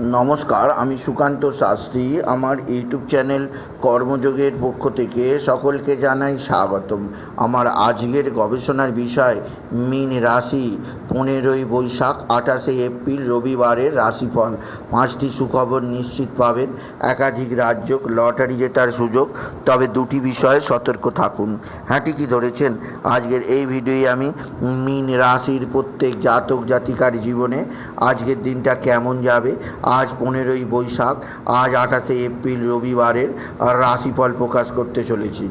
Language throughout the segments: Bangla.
নমস্কার, আমি সুকান্ত শাস্ত্রী। আমার ইউটিউব চ্যানেল কর্মযোগের পক্ষ থেকে সকলকে জানাই স্বাগতম। আমার আজকের গবেষণার বিষয়, মীন রাশি, পনেরোই বৈশাখ, আঠাশে এপ্রিল, রবিবারের রাশিফল। পাঁচটি সুখবর নিশ্চিত পাবেন। একাধিক রাজ্য লটারি জেতার সুযোগ। তবে দুটি বিষয়ে সতর্ক থাকুন। হ্যাঁ ঠিকই ধরেছেন? আজকের এই ভিডিওয়ে আমি মীন রাশির প্রত্যেক জাতক জাতিকার জীবনে আজকের দিনটা কেমন যাবে আজ পনেরোই বৈশাখ, আজ আঠাশে এপ্রিল রবিবারের রাশিফল প্রকাশ করতে চলেছি।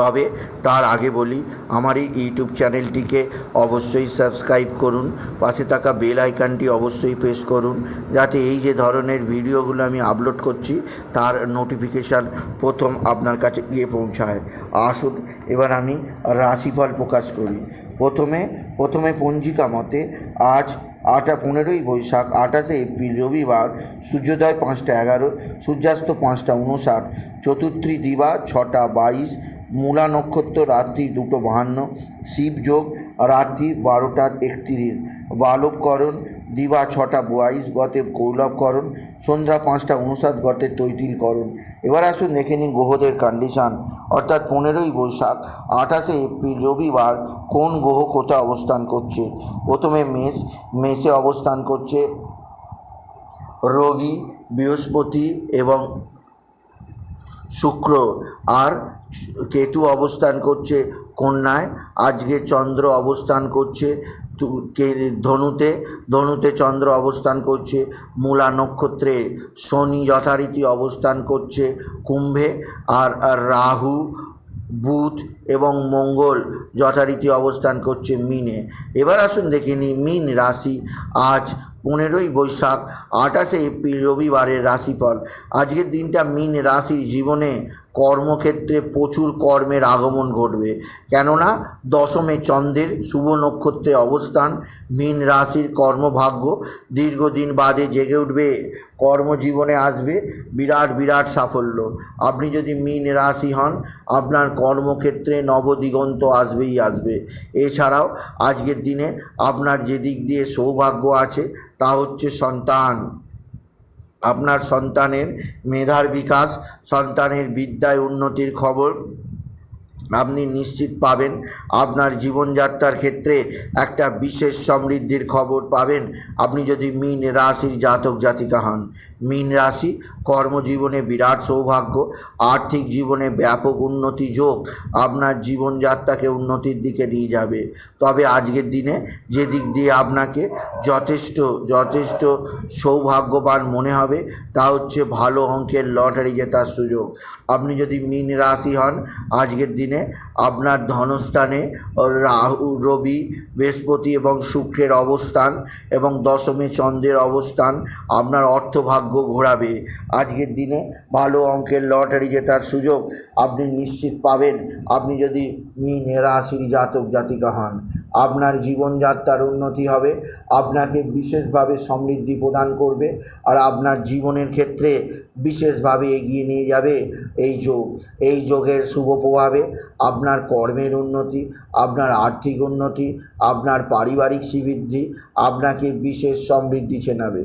তবে তার আগে বলি, আমার এই ইউটিউব চ্যানেলটিকে অবশ্যই সাবস্ক্রাইব করুন, পাশে থাকা বেল আইকনটি অবশ্যই প্রেস করুন, যাতে এই যে ধরনের ভিডিওগুলো আমি আপলোড করছি, তার নোটিফিকেশান প্রথম আপনার কাছে গিয়ে পৌঁছায়। আসুন, এবার আমি রাশিফল প্রকাশ করি। প্রথমে প্রথমে পঞ্জিকা মতে আজ আটা পনেরোই বৈশাখ, আঠাশে এপ্রিল রবিবার, সূর্যোদয় পাঁচটা এগারো, সূর্যাস্ত পাঁচটা উনষাট চতুর্থী দিবা ছটা বাইশ, মূলা নক্ষত্র রাত্রি দুটো বাহান্ন শিবযোগ রাত্রি বারোটা একত্রিশ, বালবকরণ দিবা ছটা বাইশ গতে কৌলভকরণ সন্ধ্যা পাঁচটা উনষাট গতে তৈতিলকরণ এবার আসুন দেখে নিন গ্রহদের কন্ডিশান অর্থাৎ পনেরোই বৈশাখ, আঠাশে এপ্রিল, রবিবার কোন গ্রহ কোথায় অবস্থান করছে? প্রথমে মেষ, মেষে অবস্থান করছে রবি, বৃহস্পতি এবং শুক্র। আর কেতু অবস্থান করছে কন্যায়, আজকে চন্দ্র অবস্থান করছে ধনুতে ধনুতে চন্দ্র অবস্থান করছে, মূলা নক্ষত্রে শনি যথারীতি অবস্থান করছে, কুম্ভে আর রাহু, বুধ এবং মঙ্গল যথারীতি অবস্থান করছে মিনে। এবার আসুন দেখে নিই মিন রাশি আজ পনেরোই বৈশাখ, আঠাশে এপ্রিল, রবিবারের রাশিফল। আজকের দিনটা মিন রাশির জীবনে কর্মক্ষেত্রে প্রচুর কর্মের আগমন ঘটবে। কেননা দশমে চন্দ্রের শুভ নক্ষত্রে অবস্থান, মীন রাশির কর্মভাগ্য দীর্ঘদিন বাদে জেগে উঠবে, কর্মজীবনে আসবে, বিরাট বিরাট সাফল্য। আপনি যদি মীন রাশি হন, আপনার কর্মক্ষেত্রে নবদিগন্ত আসবেই আসবে। এছাড়াও আজকের দিনে আপনার যে দিক দিয়ে সৌভাগ্য আছে, তা হচ্ছে সন্তান। আপনার সন্তানের মেধার বিকাশ, সন্তানের বিদ্যায় উন্নতির খবর আপনি নিশ্চিত পাবেন আপনার জীবনযাত্রার ক্ষেত্রে একটা বিশেষ সমৃদ্ধির খবর পাবেন। আপনি যদি মীন রাশির জাতক জাতিকা হন, মীন রাশি কর্মজীবনে বিরাট সৌভাগ্য, আর্থিক জীবনে ব্যাপক উন্নতি যোগ আপনার জীবনযাত্রাকে উন্নতির দিকে নিয়ে যাবে। তবে আজকের দিনে যে দিক দিয়ে আপনাকে যথেষ্ট যথেষ্ট সৌভাগ্যবান মনে হবে তা হচ্ছে ভালো অঙ্কের লটারি জেতার সুযোগ। আপনি যদি মীন রাশি হন, আজকের দিনে আপনার ধনস্থানে রাহু, রবি, বৃহস্পতি এবং শুক্রের অবস্থান এবং দশমে চন্দ্রের অবস্থান আপনার অর্থভাগ্য ঘোরাবে। আজকের দিনে ভালো অঙ্কের লটারি জেতার সুযোগ আপনি নিশ্চিত পাবেন। আপনি যদি মীন, রাশির জাতক, জাতিকা হন, আপনার জীবনযাত্রার উন্নতি হবে, আপনাকে বিশেষভাবে সমৃদ্ধি প্রদান করবে আর আপনার জীবনের ক্ষেত্রে বিশেষভাবে এগিয়ে নিয়ে যাবে এই যোগ। এই যোগের শুভ প্রভাবে আপনার কর্মের উন্নতি, আপনার আর্থিক উন্নতি, আপনার পারিবারিক শ্রীবৃদ্ধি আপনাকে বিশেষ সমৃদ্ধি চেনাবে।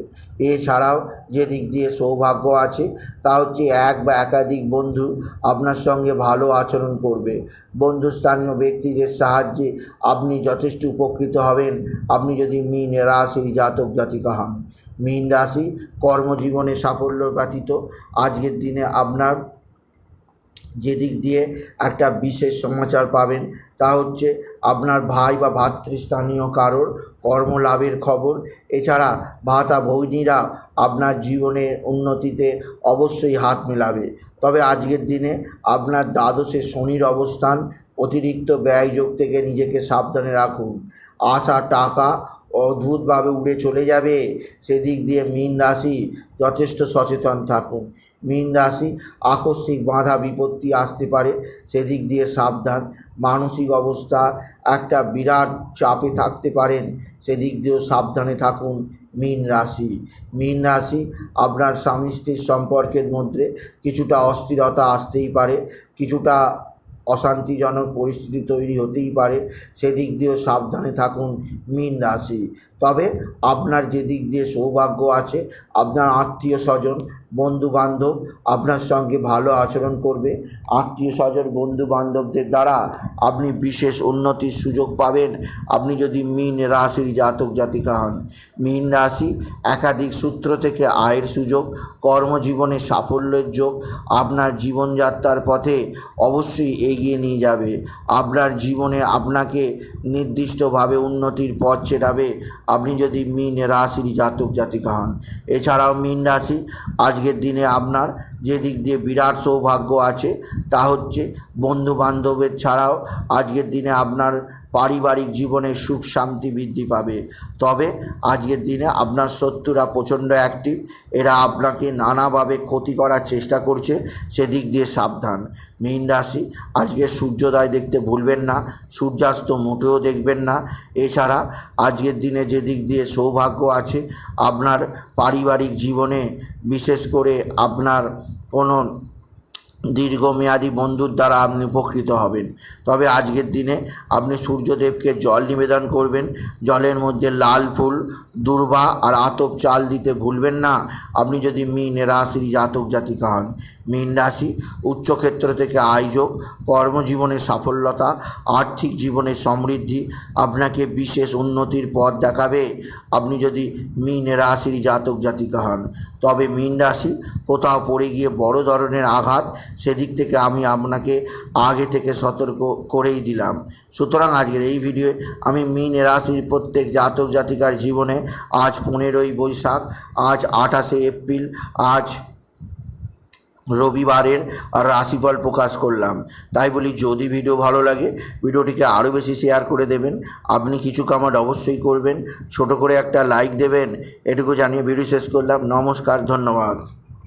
এছাড়াও যে দিক দিয়ে সৌভাগ্য আছে, তা হচ্ছে এক বা একাধিক বন্ধু আপনার সঙ্গে ভালো আচরণ করবে। বন্ধুস্থানীয় ব্যক্তিদের সাহায্যে আপনি যথেষ্ট উপকৃত হবেন। আপনি যদি মীন রাশির জাতক, জাতিকা হন। মীন রাশি কর্মজীবনে সাফল্য ব্যতীত আজকের দিনে আপনার যে দিক দিয়ে একটা বিশেষ সমাচার পাবেন, তা হচ্ছে আপনার ভাই বা ভাতৃস্থানীয় কারোর কর্মলাভের খবর। এছাড়া ভাতা ভগিনীরা আপনার জীবনের উন্নতিতে অবশ্যই হাত মেলাবে। তবে আজকের দিনে আপনার দ্বাদশে শনির অবস্থান, অতিরিক্ত ব্যয়যোগ থেকে নিজেকে সাবধানে রাখুন। আশা, টাকা অদ্ভুতভাবে উড়ে চলে যাবে। সেদিক দিয়ে মীন রাশি যথেষ্ট সচেতন থাকুন। মীন রাশি, আকস্মিক বাধা বিপত্তি আসতে পারে। সেদিক দিয়ে সাবধান। মানসিক অবস্থা একটা বিরাট চাপে থাকতে পারেন। সেদিক দিয়েও সাবধানে থাকুন মীন রাশি। মীন রাশি আপনার স্বামী স্ত্রীর সম্পর্কের মধ্যে কিছুটা অস্থিরতা আসতেই পারে। কিছুটা অশান্তিজনক পরিস্থিতি তৈরি হতেই পারে। সেদিক দিয়েও সাবধানে থাকুন মীন রাশি। তবে আপনার যে দিক দিয়ে সৌভাগ্য আছে, আপনার আত্মীয় স্বজন বন্ধু বান্ধব আপনার সঙ্গে ভালো আচরণ করবে। আত্মীয় স্বজন বন্ধু বান্ধবদের দ্বারা আপনি বিশেষ উন্নতির সুযোগ পাবেন। আপনি যদি মীন রাশির জাতক জাতিকা হন, মীন রাশি একাধিক সূত্র থেকে আয়ের সুযোগ, কর্মজীবনে সাফল্যের যোগ, আপনার জীবনযাত্রার পথে অবশ্যই এগিয়ে নিয়ে যাবে। আপনার জীবনে আপনাকে নির্দিষ্টভাবে উন্নতির পথ চেটাবে আপনি যদি মিন রাশির জাতক জাতিকা হন এছাড়াও মিন রাশি আজকের দিনে আপনার যে দিক দিয়ে বিরাট সৌভাগ্য আছে, তা হচ্ছে বন্ধু বান্ধবের ছাড়াও আজকের দিনে আপনার পারিবারিক জীবনে সুখ শান্তি বৃদ্ধি পাবে। তবে আজকের দিনে আপনার শত্রুরা প্রচণ্ড অ্যাক্টিভ এরা আপনাকে নানাভাবে ক্ষতি করার চেষ্টা করছে, সেদিক দিয়ে সাবধান। মীন রাশি, আজকে সূর্যোদয় দেখতে ভুলবেন না, সূর্যাস্ত মোটেও দেখবেন না। এছাড়া আজকের দিনে যে দিক দিয়ে সৌভাগ্য আছে, আপনার পারিবারিক জীবনে বিশেষ করে আপনার কোনো দীর্ঘমেয়াদী বন্ধুর দ্বারা আপনি উপকৃত হবেন। তবে আজকের দিনে আপনি সূর্যদেবকে জল নিবেদন করবেন। জলের মধ্যে লাল ফুল, দুর্বা আর আতপ চাল দিতে ভুলবেন না। আপনি যদি মিন রাশির জাতক, জাতিকা হন মীন রাশি, উচ্চক্ষেত্র থেকে আয়োজক কর্মজীবনে সাফল্যতা, আর্থিক জীবনে সমৃদ্ধি, আপনাকে বিশেষ উন্নতির পথ দেখাবে। আপনি যদি মীন রাশির জাতক জাতিকা হন, তবে মীন রাশি কোথাও পড়ে গিয়ে বড় ধরনের আঘাত, সেদিক থেকে আমি আপনাকে আগে থেকে সতর্ক করেই দিলাম। সুতরাং আজকের এই ভিডিওয়ে আমি মীন রাশির প্রত্যেক জাতক জাতিকার জীবনে আজ পনেরোই বৈশাখ, আজ আঠাশে এপ্রিল, আজ রবিবারের রাশিফল প্রকাশ করলাম। তাই বলি, যদি ভিডিও ভালো লাগে ভিডিওটিকে আরও বেশি শেয়ার করে দেবেন। আপনি কিছু কামাট অবশ্যই করবেন। ছোট করে একটা লাইক দেবেন। এটুকু জানিয়ে ভিডিও শেষ করলাম। নমস্কার, ধন্যবাদ।